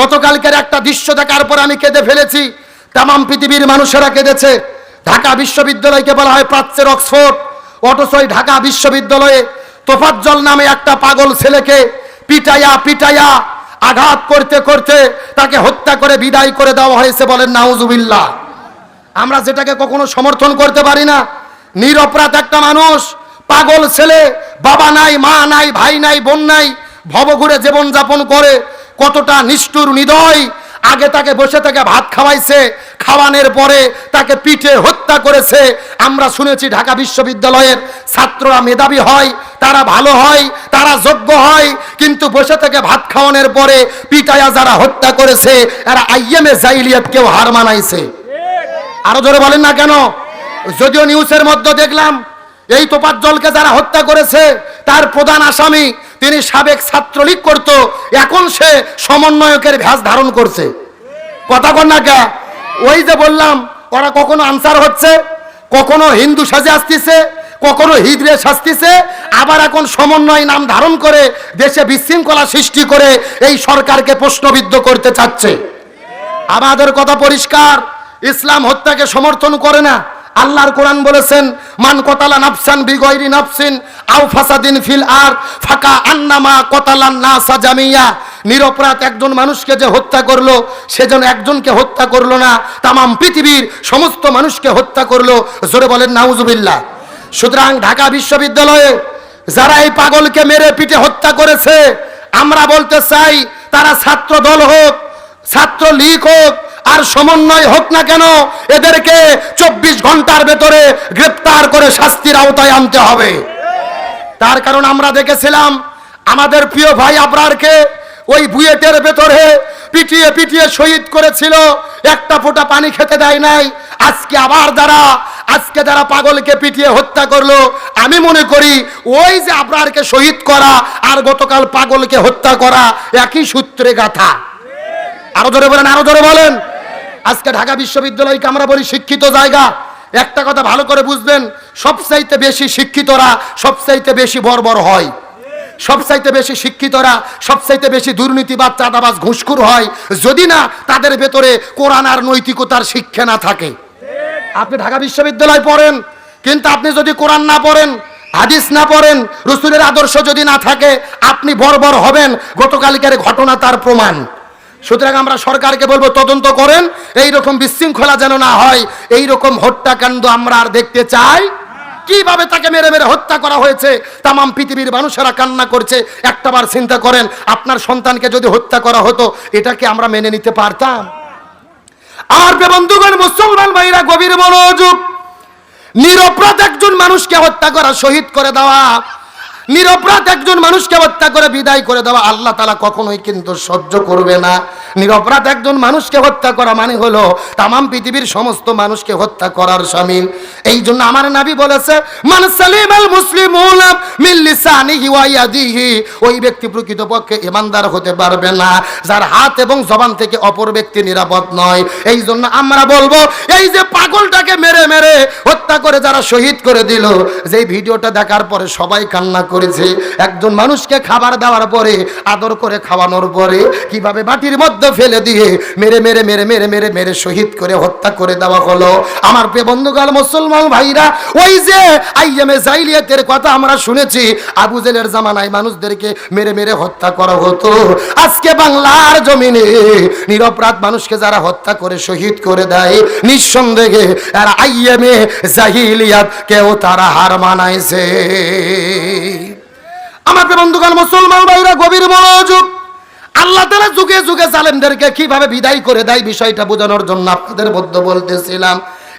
গতকালকের একটা দৃশ্য দেখার পর আমি কেঁদে ফেলেছি। তামাম পৃথিবীর মানুষেরা কেঁদেছে। ঢাকা বিশ্ববিদ্যালয়কে বলা হয় প্রাচ্যের অক্সফোর্ড। অথচ ঢাকা বিশ্ববিদ্যালয়ে তোফাজ্জল নামে একটা পাগল ছেলেকে পিটাইয়া পিটাইয়া আঘাত করতে করতে তাকে হত্যা করে বিদায় করে দেওয়া হয়েছে বলেন নাউজুবিল্লাহ। আমরা যেটাকে কখনো সমর্থন করতে পারি না। নিরপরাধ একটা মানুষ, পাগল ছেলে, বাবা নাই, মা নাই, ভাই নাই, বোন নাই, ভবঘুরে জীবন যাপন করে কতটা নিষ্ঠুর নিদয়। আগে তাকে বসে থেকে ভাত খাওয়াইছে, খাওয়ানোর পরে তাকে পিঠে হত্যা করেছে। আমরা শুনেছি ঢাকা বিশ্ববিদ্যালয়ের ছাত্ররা মেধাবী হয়, তারা ভালো হয়, তারা যোগ্য হয়, কিন্তু বসে থেকে ভাত খাওয়ানোর পরে পিটায়া যারা হত্যা করেছে, এরা আইএমএ জাইলিয়াত কেউ হার মানাইছে। আরও জোরে বলেন না কেন? যদিও নিউজের মধ্যে দেখলাম, এই তোপার জলকে যারা হত্যা করেছে, তার প্রধান আসামি তিনি সাবেক ছাত্রলীগ করত, এখন সে সমন্বয়কের ভ্যাস ধারণ করছে। কথা কন না কে? ওই যে বললাম, ওরা কখনো আনসার হচ্ছে, কখনো হিন্দু সাজে আসতেছে, কখনো হিদরে সাজতেছে, আবার এখন সমন্বয় নাম ধারণ করে দেশে বিশৃঙ্খলা সৃষ্টি করে এই সরকারকে প্রশ্নবিদ্ধ করতে চাচ্ছে। আমাদের কথা পরিষ্কার, ইসলাম হত্যাকে সমর্থন করে না। আল্লাহর কোরআন বলেছেন, মান কতালা নাফসান বিগয়রি নাফসিন, আও ফাসাদিন ফিল আর, ফাকা আন্নামা কতালান না জামিয়া। নিরপরাধ একজন মানুষকে যে হত্যা করল সেজন্য একজনকে হত্যা করল না, তামাম পৃথিবীর সমস্ত মানুষকে হত্যা করল। জোরে বলেন, নাউজুবিল্লাহ। সুতরাং ঢাকা বিশ্ববিদ্যালয়ে যারা এই পাগলকে মেরে পিটে হত্যা করেছে, আমরা বলতে চাই, তারা ছাত্র দল হোক ছাত্র লীগ হোক আর সমন্বয় হোক না কেন, এদেরকে চব্বিশ ঘণ্টার ভেতরে গ্রেপ্তার করে শাস্তির আওতায় আনতে হবে। তার কারণ আমরা দেখেছিলাম, আমাদের প্রিয় ভাই আবরারকে ওই বুয়েটের ভেতরে পিটিয়ে পিটিয়ে শহীদ করেছিল, একটা ফোঁটা পানি খেতে দেয় নাই, আজকে আবার যারা, আজকে যারা পাগলকে পিটিয়ে হত্যা করল, আমি মনে করি ওই যে আবরারকে শহীদ করা আর গতকাল পাগলকে হত্যা করা একই সূত্রে গাথা। আরও ধরে বলেন, আরও ধরে বলেন। আজকে ঢাকা বিশ্ববিদ্যালয়কে আমরা বলি শিক্ষিত জায়গা। একটা কথা ভালো করে বুঝবেন, সবচাইতে বেশি শিক্ষিতরা সবচাইতে বেশি বর্বর হয়। সবচাইতে বেশি শিক্ষিতরা সবচাইতে বেশি দুর্নীতিবাদ, চাঁদাবাজ, ঘুষখুর হয়। যদি না, তাদের ভেতরে কোরআন আর নৈতিকতার শিক্ষা না থাকে। আপনি ঢাকা বিশ্ববিদ্যালয় পড়েন, কিন্তু আপনি যদি কোরআন না পড়েন, হাদিস না পড়েন, রসুলের আদর্শ যদি না থাকে, আপনি বর্বর হবেন। গতকালকের ঘটনা তার প্রমাণ। সুতরাং আমরা সরকারকে বলব, তদন্ত করেন এই রকম বিশৃঙ্খলা যেন না হয় এই রকম হত্যাকাণ্ড আমরা আর দেখতে চাই। কীভাবে তাকে মেরে মেরে হত্যা করা হয়েছে? তামাম পৃথিবীর মানুষেরা কান্না করছে। একটাবার চিন্তা করেন, আপনার সন্তানকে যদি হত্যা করা হতো, এটাকে আমরা মেনে নিতে পারতাম। আর বন্ধুগণ, মুসলমান ভাইরা, গভীর মনোযোগ, নিরপরাধ একজন মানুষকে হত্যা করা, শহীদ করে দেওয়া নিরপরাধ একজন মানুষকে হত্যা করে বিদায় করে দেওয়া আল্লাহ তালা কখনোই কিন্তু সহ্য করবে না। নিরপরাধ একজন মানুষকে হত্যা করা মানে হলো তামাম পৃথিবীর সমস্ত মানুষকে হত্যা করার শামিল এই জন্য আমার নাবি বলেছে, মান সালিম আল মুসলিম ওই ব্যক্তি প্রকৃতপক্ষে ইমানদার হতে পারবে না, যার হাত এবং জবান থেকে অপর ব্যক্তি নিরাপদ নয়। এই জন্য আমরা বলব, এই যে পাগলটাকে মেরে মেরে হত্যা করে যারা শহীদ করে দিল যে ভিডিওটা দেখার পরে সবাই কান্না করেছে। একজন মানুষকে খাবার দেওয়ার পরে, আদর করে খাওয়ানোর পরে, কীভাবে বাটির মধ্যে ফেলে দিয়ে মেরে মেরে মেরে মেরে মেরে মেরে শহীদ করে হত্যা করে দেওয়া হলো। আমার প্রিয় বন্ধুগাল মুসলমান ভাইরা, ওই যে আইএমএ জাইলিয়াতের কথা আমরা শুনেছি, আবু জেলের জামানায় মানুষদেরকে মেরে মেরে হত্যা করা হতো। আজকে বাংলার জমিনে নিরপরাধ মানুষকে যারা হত্যা করে, শহীদ করে দেয়, নিঃসন্দেহে আর আইএমএ জাহিলিয়াত কেউ তারা হার মানাইছে। আমাকে বন্ধুগণ, মুসলমান ভাইরা, গভীর মনোযোগ। আল্লাহ তারা যুগে যুগে জালেমদেরকে কীভাবে বিদায় করে দেয় বিষয়টা বোঝানোর জন্য আপনাদের বদ্ধ বলতেছিলাম।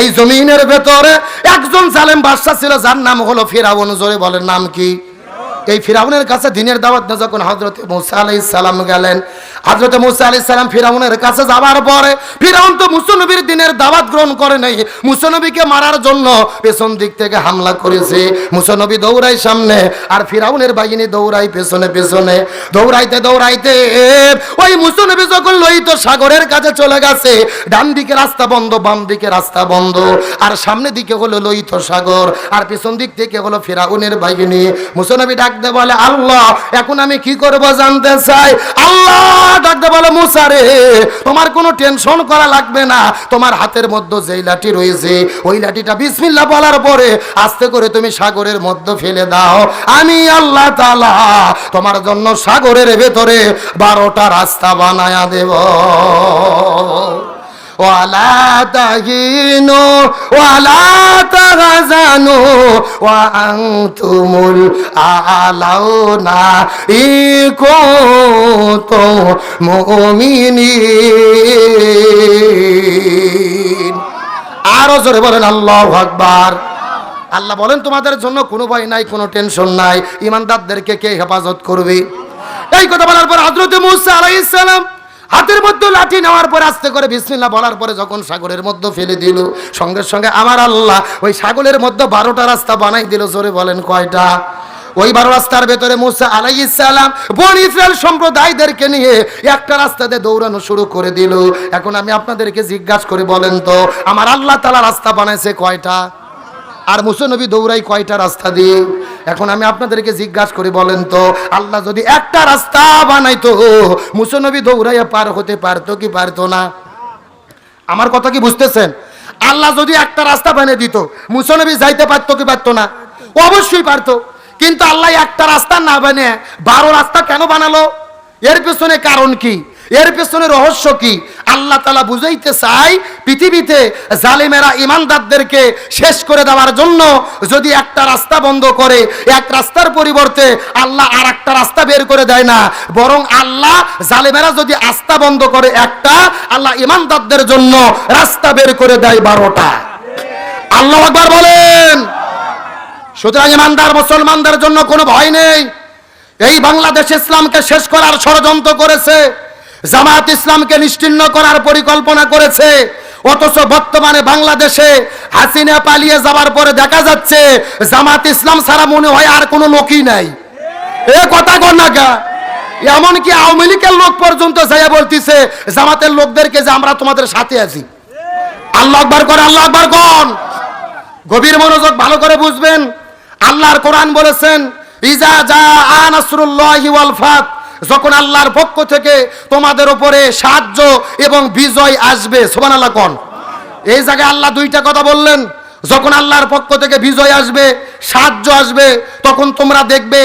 এই জমিনের ভেতরে একজন জালেম বাদশা ছিল, যার নাম হলো ফিরাউন। জোরে বলেন, নাম কি? এই ফিরাউনের কাছে দিনের দাওয়াত না যখন হজরত মুসা আলাই সালাম গেলেন হজরত মুসা আলাই সালাম ফিরাউনের কাছে যাবার পরে ফিরাউন তো মুসনবীর দিনের দাওয়াত গ্রহণ করে নাই। মুসনবীকে মারার জন্য পেছন দিক থেকে হামলা করেছে। মুসনবী দৌড়াই সামনে আর ফিরাউনের বাহিনী দৌড়াই পেছনে পেছনে। দৌড়াইতে দৌড়াইতে ওই মুসনবী যখন লোহিত সাগরের কাছে চলে গেছে, ডান দিকে রাস্তা বন্ধ, বাম দিকে রাস্তা বন্ধ। আর সামনে দিকে হলো লোহিত সাগর, আর পিছন দিক থেকে হলো ফিরাউনের বাহিনী। মুসনবী ডাকতে বলে, আল্লাহ, এখন আমি কি করব জানতে চাই? আল্লাহ ডাকতে বলে, মুসা রে, তোমার কোনো টেনশন করা লাগবে না। তোমার হাতের মধ্যে যেই লাঠি রয়েছে, ওই লাঠিটা বিসমিল্লাহ বলার পরে আস্তে করে তুমি সাগরের মধ্যে ফেলে দাও। আমি আল্লাহ তালা তোমার জন্য সাগরের ভেতরে বারোটা রাস্তা বানায়া দেব। ওয়ালা তাহিনু ওয়ালা তাহজানু ওয়া আনতুমুল আলাউনা ইকুনতুম মুমিনিন। আরও জোরে বলেন, আল্লাহ আকবার। আল্লাহ বলেন, তোমাদের জন্য কোনো ভয় নাই, কোনো টেনশন নাই। ইমানদারদেরকে কে হেফাজত করবে? এই কথা বলার পর হযরতে মুসা আলাইহিস সালাম হাতের মধ্যে লাঠি নেওয়ার পরে আস্তে করে বিসমিল্লাহ বলার পরে যখন সাগরের মধ্যে ফেলে দিল, সঙ্গে সঙ্গে আমার আল্লাহ ওই সাগরের মধ্যে বারোটা রাস্তা বানাই দিল, জোরে বলেন কয়টা? ওই বারো রাস্তার ভেতরে মুসা আলাইহিস সালাম বন ইসরায়েল সম্প্রদায়দেরকে নিয়ে একটা রাস্তাতে দৌড়ানো শুরু করে দিল। এখন আমি আপনাদেরকে জিজ্ঞাসা করে, বলেন তো, আমার আল্লাহ তালা রাস্তা বানাইছে কয়টা? আর মুসনবী দৌড়াই কয়টা রাস্তা দিয়ে? এখন আমি আপনাদেরকে জিজ্ঞাসা করি, বলেন তো, আল্লাহ যদি একটা রাস্তা বানাইতো, মুসনবী দৌড়াইয়া পার হতে পারতো কি পারতো না? আমার কথা কি বুঝতেছেন? আল্লাহ যদি একটা রাস্তা বানিয়ে দিত, মুসনবী যাইতে পারতো কি পারতো না? অবশ্যই পারতো। কিন্তু আল্লাহ একটা রাস্তা না বানিয়ে বারো রাস্তা কেন বানালো? এর পেছনে কারণ কি? এর পেছনে রহস্য কি? আল্লাহ তালা বুঝাইতে চাই, পৃথিবীতে জালিমেরা ইমানদারদেরকে শেষ করে দেওয়ার জন্য যদি একটা রাস্তা বন্ধ করে, এক রাস্তার পরিবর্তে আল্লাহ আর একটা রাস্তা বের করে দেয় না, বরং আল্লাহ জালিমেরা যদি আস্থা বন্ধ করে একটা, আল্লাহ ইমানদারদের জন্য রাস্তা বের করে দেয় বারোটা। আল্লাহ একবার বলেন। সুতরাং ইমানদার মুসলমানদের জন্য কোনো ভয় নেই। এই বাংলাদেশ ইসলামকে শেষ করার ষড়যন্ত্র করেছে। জামাত ইসলামকে নিশ্চিহ্ন করার পরিকল্পনা করেছে। অথচ বর্তমানে বাংলাদেশে হাসিনা পালিয়ে যাবার পরে দেখা যাচ্ছে জামাত ইসলাম ছাড়া মনে হয় আর কোনো লোকই নাই। এ কথা কর না গা। এমনকি আওয়ামী লীগের লোক পর্যন্ত যাইয়া বলতিছে, জামাতের লোকদেরকে যে আমরা তোমাদের সাথে আছি। আল্লাহ আকবার কর, আল্লাহ আকবার কন। গভীর মনোযোগ ভালো করে বুঝবেন। আল্লাহর কোরআন বলেছেন, ইজা যা আনাসরুল্লাহি ওয়াল ফাত যখন আল্লাহর পক্ষ থেকে তোমাদের উপরে সাহায্য এবং বিজয় আসবে, সুবহানাল্লাহ কোন? এই জায়গায় আল্লাহ দুইটা কথা বললেন। যখন আল্লাহর পক্ষ থেকে বিজয় আসবে, সাহায্য আসবে, তখন তোমরা দেখবে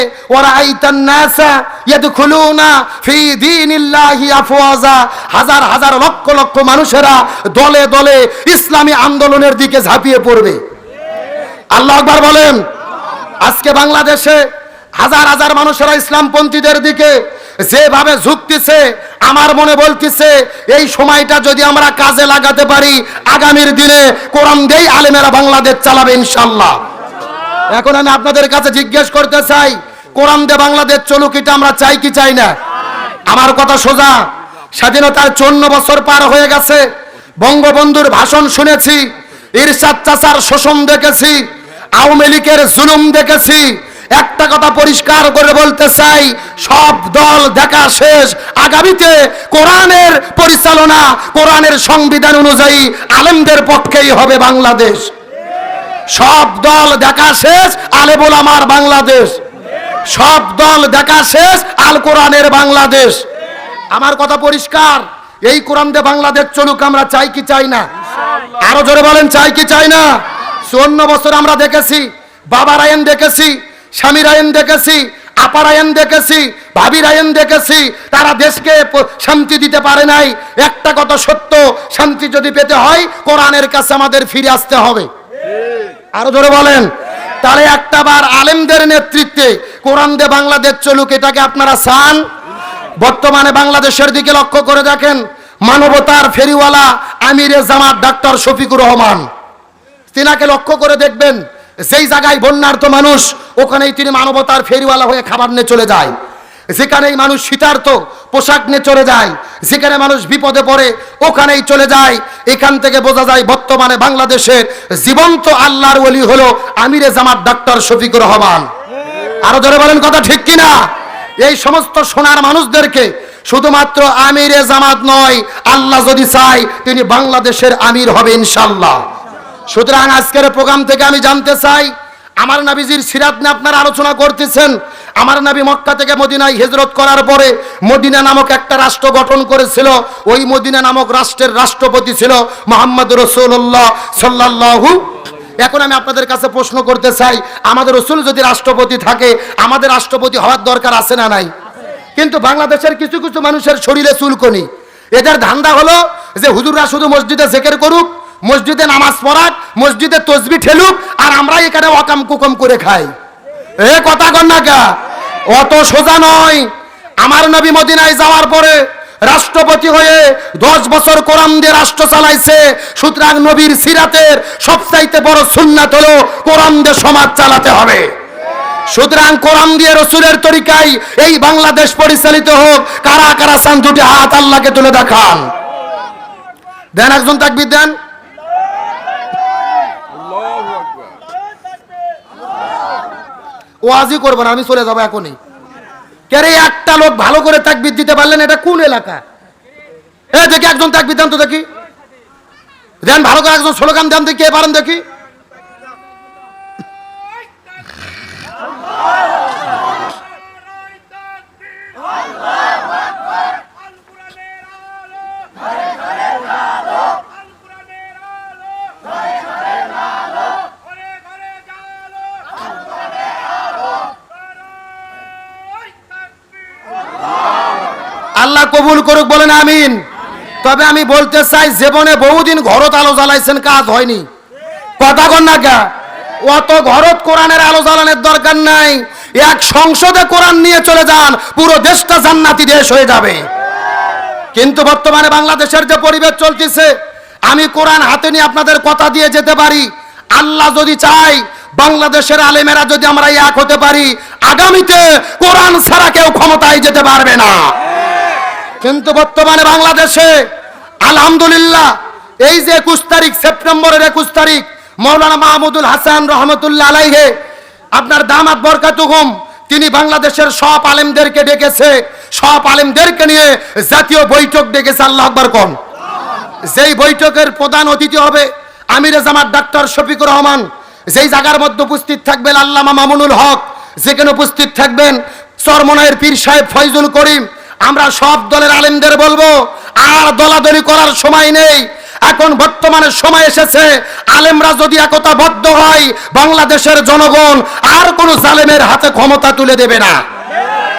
হাজার হাজার লক্ষ লক্ষ মানুষেরা দলে দলে ইসলামী আন্দোলনের দিকে ঝাঁপিয়ে পড়বে। আল্লাহ আকবার বলেন, আজকে বাংলাদেশে হাজার হাজার মানুষেরা ইসলামপন্থীদের দিকে যেভাবে ঝুঁকতেছে, আমার মনে বলতেছে, এই সময়টা যদি আমরা কাজে লাগাতে পারি, আগামীর দিনে কোরআন দেই আলেমেরা বাংলাদেশ চালাবে ইনশাল্লাহ এখন আমি আপনাদের কাছে জিজ্ঞেস করতে চাই, কোরআন দে বাংলাদেশ চলুক, এটা আমরা চাই কি চাই না? আমার কথা সোজা, স্বাধীনতার চন্ন বছর পার হয়ে গেছে, বঙ্গবন্ধুর ভাষণ শুনেছি, ইরশাদ চাচার শোষণ দেখেছি, আওয়ামী লীগের জুলুম দেখেছি একটা কথা পরিষ্কার করে বলতে চাই, সব দল দেখা শেষ। আগামীতে কোরআনের পরিচালনা, কোরআনের সংবিধান অনুযায়ী আলেমদের পক্ষেই হবে বাংলাদেশ। সব দল দেখা শেষ আলেবুল আমার বাংলাদেশ। সব দল দেখা শেষ, আল কোরআনের বাংলাদেশ। আমার কথা পরিষ্কার? এই কোরআন দিয়ে বাংলাদেশ চলুক, আমরা চাই কি চাই না? আরও জোরে বলেন, চাই কি চাই না? চুয়ান্ন বছর আমরা দেখেছি বাবার আইন দেখেছি স্বামীর আইন দেখেছি আপার আইন দেখেছি ভাবির আইন দেখেছি, তারা দেশকে শান্তি দিতে পারে নাই। একটা কথা সত্য, শান্তি যদি পেতে হয়, কোরআনের কাছে আমাদের ফিরে আসতে হবে। আরও ধরে বলেন, তাহলে একটা বার আলেমদের নেতৃত্বে কোরআন দে বাংলাদেশ চলুক, এটাকে আপনারা চান? বর্তমানে বাংলাদেশের দিকে লক্ষ্য করে দেখেন, মানবতার ফেরিওয়ালা আমিরে জামাত ডাক্তার শফিকুর রহমান। তিনাকে লক্ষ্য করে দেখবেন যেই জায়গায় বন্যার্থ মানুষ, ওখানেই তিনি মানবতার ফেরিওয়ালা হয়ে খাবার নিয়ে চলে যায়। যেখানেই মানুষ শীতার্থ পোশাক নিয়ে চলে যায়, যেখানে মানুষ বিপদে পড়ে, ওখানেই চলে যায়। এখান থেকে বোঝা যায় বর্তমানে বাংলাদেশের জীবন্ত আল্লাহর ওলি হলো আমিরে জামাত ডাক্তার শফিকুর রহমান। আরও ধরে বলেন কথা ঠিক কিনা? এই সমস্ত সোনার মানুষদেরকে শুধুমাত্র আমিরে জামাত নয়, আল্লাহ যদি চায়, তিনি বাংলাদেশের আমির হবে ইনশাল্লাহ। সুতরাং আজকের প্রোগ্রাম থেকে আমি জানতে চাই, আমার নাবিজির সিরাত নিয়ে আপনারা আলোচনা করতেছেন। আমার নাবি মক্কা থেকে মদিনায় হেজরত করার পরে মদিনা নামক একটা রাষ্ট্র গঠন করেছিল। ওই মদিনা নামক রাষ্ট্রের রাষ্ট্রপতি ছিল মোহাম্মদ রসুল্লাহ সাল্লাল্লাহু। এখন আমি আপনাদের কাছে প্রশ্ন করতে চাই, আমাদের রসুল যদি রাষ্ট্রপতি থাকে, আমাদের রাষ্ট্রপতি হওয়ার দরকার আছে না নাই? কিন্তু বাংলাদেশের কিছু কিছু মানুষের শরীরে চুলকনি। এদের ধান্দা হলো যে হুজুররা শুধু মসজিদে জেকের করুক মসজিদে নামাজ পড়াক, মসজিদে তসবি ঠেলুক, আর আমরা এখানে অকাম কুকম করে খাই। এ কথা কন না কা? অত সোজা নয়। আমার নবী মদিনায় যাওয়ার পরে রাষ্ট্রপতি হয়ে দশ বছর কোরআন দিয়ে রাষ্ট্র চালাইছে। সুতরাং নবীর সিরাতের সবচাইতে বড় সুন্নাত হলো কোরআন দিয়ে সমাজ চালাতে হবে। সুতরাং কোরআন দিয়ে রসুলের তরিকায় এই বাংলাদেশ পরিচালিত হোক, কারা কারা চান দুটি হাত আল্লাহকে তুলে দেখান। দেন একজন তাকবির দেন। ওয়াজি করব না, আমি চলে যাব এখনই। কেরে একটা লোক ভালো করে তাকবিদ দিতে পারলেন? এটা কোন এলাকা? এ, দেখি একজন তাকবিদ দেন তো দেখি। দেন, ভালো করে একজন স্লোগান দেন দেখি কে পারেন দেখি আল্লাহ কবুল করুক বলেন আমিন। তবে আমি বলতে চাই, জীবনে বহুদিন ঘরত আলো জ্বালাইছেন, কাজ হয়নি। কথা কন না কা? অত ঘরত কোরআনের আলো জ্বালানোর দরকার নাই। এক সংসদে কোরআন নিয়ে চলে যান, পুরো দেশটা জান্নাতি দেশ হয়ে যাবে। কিন্তু বর্তমানে বাংলাদেশের যে পরিবেশ চলতেছে, আমি কোরআন হাতে নিয়ে আপনাদের কথা দিয়ে যেতে পারি। আল্লাহ যদি চাই বাংলাদেশের আলেমেরা যদি আমরা এক হতে পারি, আগামীতে কোরআন ছাড়া কেউ ক্ষমতায় যেতে পারবে না। কিন্তু বর্তমানে বাংলাদেশে, আলহামদুলিল্লাহ, এই যে একুশ তারিখ, সেপ্টেম্বরের একুশ তারিখ, মৌলানা মাহমুদুল হাসান রহমতুল্লাহ আলাইহে, আপনার দামাত বরকাতুহুম, তিনি বাংলাদেশের সব আলেমদেরকে ডেকেছে, সব আলেমদেরকে নিয়ে জাতীয় বৈঠক ডেকেছে, আল্লাহ আকবর কন। যেই বৈঠকের প্রধান অতিথি হবে আমিরে জামাত ডাক্তার শফিকুর রহমান, যেই জায়গার মধ্যে উপস্থিত থাকবেন আল্লামা মামুনুল হক, যেখানে উপস্থিত থাকবেন চরমনায়ের পীর সাহেব ফয়জুল করিম আমরা সব দলের আলেমদের বলব, আর দলাদলি করার সময় নেই। এখন বর্তমানে সময় এসেছে, আলেমরা যদি একতাবদ্ধ হয়, বাংলাদেশের জনগণ আর কোনো জালেমের হাতে ক্ষমতা তুলে দেবে না।